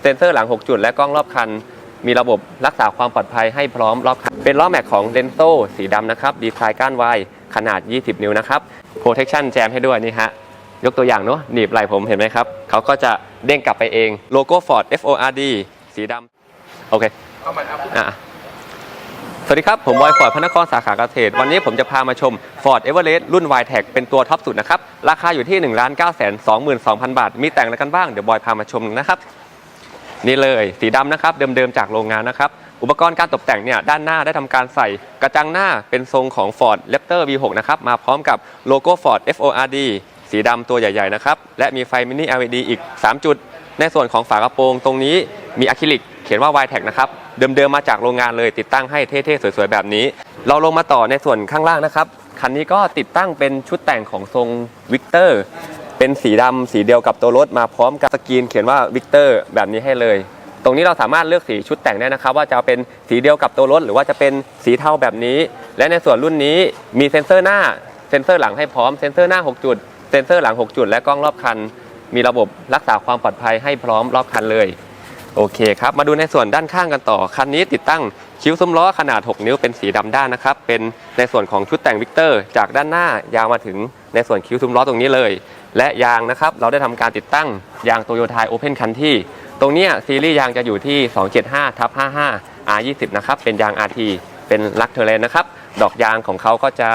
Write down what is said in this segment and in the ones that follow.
เซ็นเซอร์หลัง 6 จุด และกล้องรอบคัน มีระบบรักษาความปลอดภัยให้พร้อมรอบคัน เป็นล้อแม็กของเ e นโซสีดำนะครับ ดีไซน์ก้านวายขนาด 20 นิ้วนะครับ protection แจมให้ด้วยนี่ฮะ ยกตัวอย่างเนาะหนีบไหล่ผมเห็นไหมครับ เขาก็จะเด้งกลับไปเองโลโก้ Ford FORD สีดำโอเคเข้ามาครับอะสวัสดีครับ ผมบอยฟอร์ดพระนครสาขาเกษตร วันนี้ผมจะพามาชม Ford Everest รุ่น y t e c เป็นตัวท็อปสุดนะครับ ราคาอยู่ที่ 1 9 2 2 0 0 0 บาท มีแต่งอะไรกันบ้าง เดี๋ยวบอยพามาชมนะครับ นี่เลยสีดำนะครับ เดิมๆจากโรงงานนะครับ อุปกรณ์การตกแต่งเนี่ยด้านหน้าได้ทำการใส่กระจังหน้าเป็นทรงของ Ford Raptor V6 นะครับ มาพร้อมกับโลโก้ Ford FORD สีดำตัวใหญ่ๆนะครับ และมีไฟมินิ LED อีก 3 จุด ในส่วนของฝากระโปรงตรงนี้มีอะคริลิกเขียนว่า y t e c นะครับ เดิมๆมาจากโรงงานเลยติดตั้งให้เท่ๆ สวยๆ แบบนี้ เราลงมาต่อในส่วนข้างล่างนะครับคันนี้ก็ติดตั้งเป็นชุดแต่งของทรงวิกเตอร์ เป็นสีดำสีเดียวกับตัวรถมาพร้อมกับสกรีนเขียนว่าวิกเตอร์แบบนี้ให้เลย ตรงนี้เราสามารถเลือกสีชุดแต่งได้นะครับ ว่าจะเป็นสีเดียวกับตัวรถหรือว่าจะเป็นสีเทาแบบนี้ และในส่วนรุ่นนี้มีเซ็นเซอร์หน้าเซ็นเซอร์หลังให้พร้อมเซ็นเซอร์หน้า 6 จุดเซ็นเซอร์หลัง 6 จุด และกล้องรอบคัน มีระบบรักษาความปลอดภัยให้พร้อมรอบคันเลยโอเคครับมาดูในส่วนด้านข้างกันต่อคันนี้ติดตั้งคิ้วซุ้มล้อขนาด 6 นิ้วเป็นสีดำด้านนะครับเป็นในส่วนของชุดแต่งวิกเตอร์ จากด้านหน้ายาวมาถึงในส่วนคิ้วซุ้มล้อตรงนี้เลย และยางนะครับเราได้ทำการติดตั้งยางโตโยต้าโอเพนคันที่ ตรงเนี้ยซีรีส์ยางจะอยู่ที่ 275ทับ55 R20 นะครับเป็นยาง RT เป็นลักเทอร์เลนนะครับดอกยางของเขาก็จะ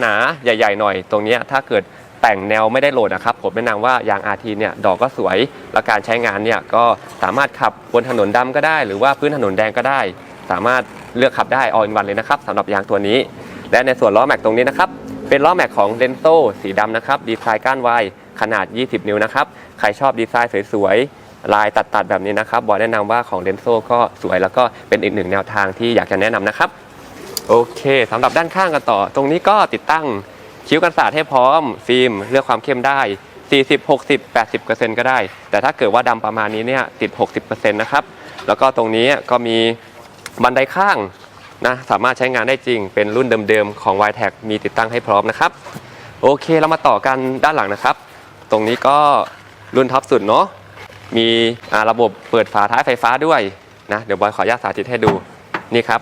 หนาๆ ใหญ่ ๆ หน่อย ตรงเนี้ยถ้าเกิดแต่งแนวไม่ได้โหลดนะครับ ผมแนะนำว่ายาง RT เนี่ยดอกก็สวย และการใช้งานเนี่ยก็สามารถขับบนถนนดำก็ได้ หรือว่าพื้นถนนแดงก็ได้ สามารถเลือกขับได้อ l นวันเลยนะครับสำหรับยางตัวนี้ และในส่วนล้อแม็กตรงนี้นะครับ เป็นล้อแม็กของเ e นโซสีดำนะครับ ดีไซน์ก้านวายขนาด 20 นิ้วนะครับ ใครชอบดีไซน์สวยๆ ลายตัดๆ แบบนี้นะครับ บอยแนะนำว่าของเ e นโซก็สวยแล้วก็เป็นอีกหนึ่งแนวทางที่อยากจะแนะนำนะครับ โอเคสำหรับด้านข้างกันต่อ ตรงนี้ก็ติดตั้งคิ้วกันศาสตร์ให้พร้อม ฟิล์มเลือกความเข้มได้ 40 60 80ก็ได้ แต่ถ้าเกิดว่าดำประมาณนี้เนี่ยติด 60นะครับ แล้วก็ตรงนี้ก็มีบันไดข้าง นะสามารถใช้งานได้จริง เป็นรุ่นเดิมๆของ y t e c มีติดตั้งให้พร้อมนะครับ โอเคเรามาต่อกันด้านหลังนะครับ ตรงนี้ก็รุ่นท็อปสุดเนาะมีระบบเปิดฝาท้ายไฟฟ้าด้วยนะเดี๋ยวบอยขออนุญาตสาธิตให้ดูนี่ครับ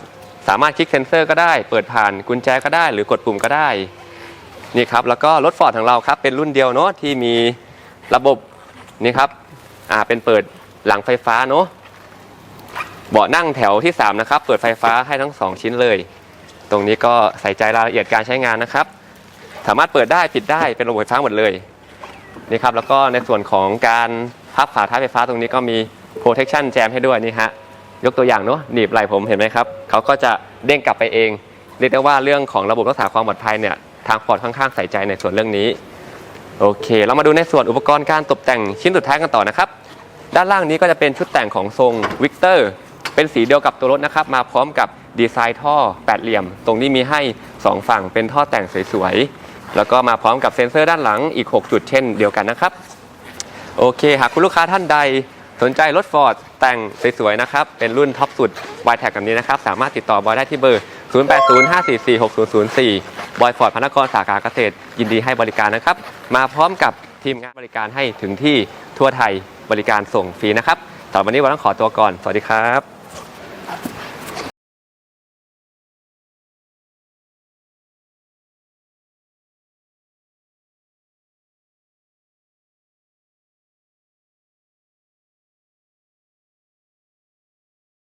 สามารถคลิกเซนเซอร์ก็ได้ เปิดผ่านกุญแจก็ได้ หรือกดปุ่มก็ได้นี่ครับแล้วก็รถฟอร์ดของเราครับเป็นรุ่นเดียวเนาะที่มีระบบนี่ครับอ่าเป็นเปิดหลังไฟฟ้าเนาะ เบาะนั่งแถวที่ 3 นะครับ เปิดไฟฟ้าให้ทั้ง 2 ชิ้นเลย ตรงนี้ก็ใส่ใจรายละเอียดการใช้งานนะครับ สามารถเปิดได้ปิดได้เป็นระบบไฟฟ้าหมดเลยนี่ครับแล้วก็ในส่วนของการพับฝาท้ายไฟฟ้าตรงนี้ก็มี protection แจมให้ด้วยนี่ฮะยกตัวอย่างเนาะหนีบไหล่ผมเห็นไหมครับเขาก็จะเด้งกลับไปเอง เรียกได้ว่าเรื่องของระบบรักษาความปลอดภัยเนี่ยทางฟอร์ดค่อนข้างใส่ใจในส่วนเรื่องนี้ โอเค เรามาดูในส่วนอุปกรณ์การตกแต่งชิ้นสุดท้ายกันต่อนะครับ ด้านล่างนี้ก็จะเป็นชุดแต่งของทรงวิกเตอร์ เป็นสีเดียวกับตัวรถนะครับ มาพร้อมกับดีไซน์ท่อแปดเหลี่ยม ตรงนี้มีให้ 2 ฝั่งเป็นท่อแต่งสวยๆ แล้วก็มาพร้อมกับเซ็นเซอร์ด้านหลังอีก 6 จุดเช่นเดียวกันนะครับ โอเค หากคุณลูกค้าท่านใดสนใจรถฟอร์ดแต่งสวยๆนะครับ เป็นรุ่นท็อปสุด y t แท็กแบบนี้นะครับ สามารถติดต่อบอยได้ที่เบอร์ 0805446004 บอยฟอร์ดพระนครสาขาเกษตร ยินดีให้บริการนะครับ มาพร้อมกับทีมงานบริการให้ถึงที่ทั่วไทยบริการส่งฟรีนะครับสำหรับวันนี้วันต้องขอตัวก่อน สวัสดีครับ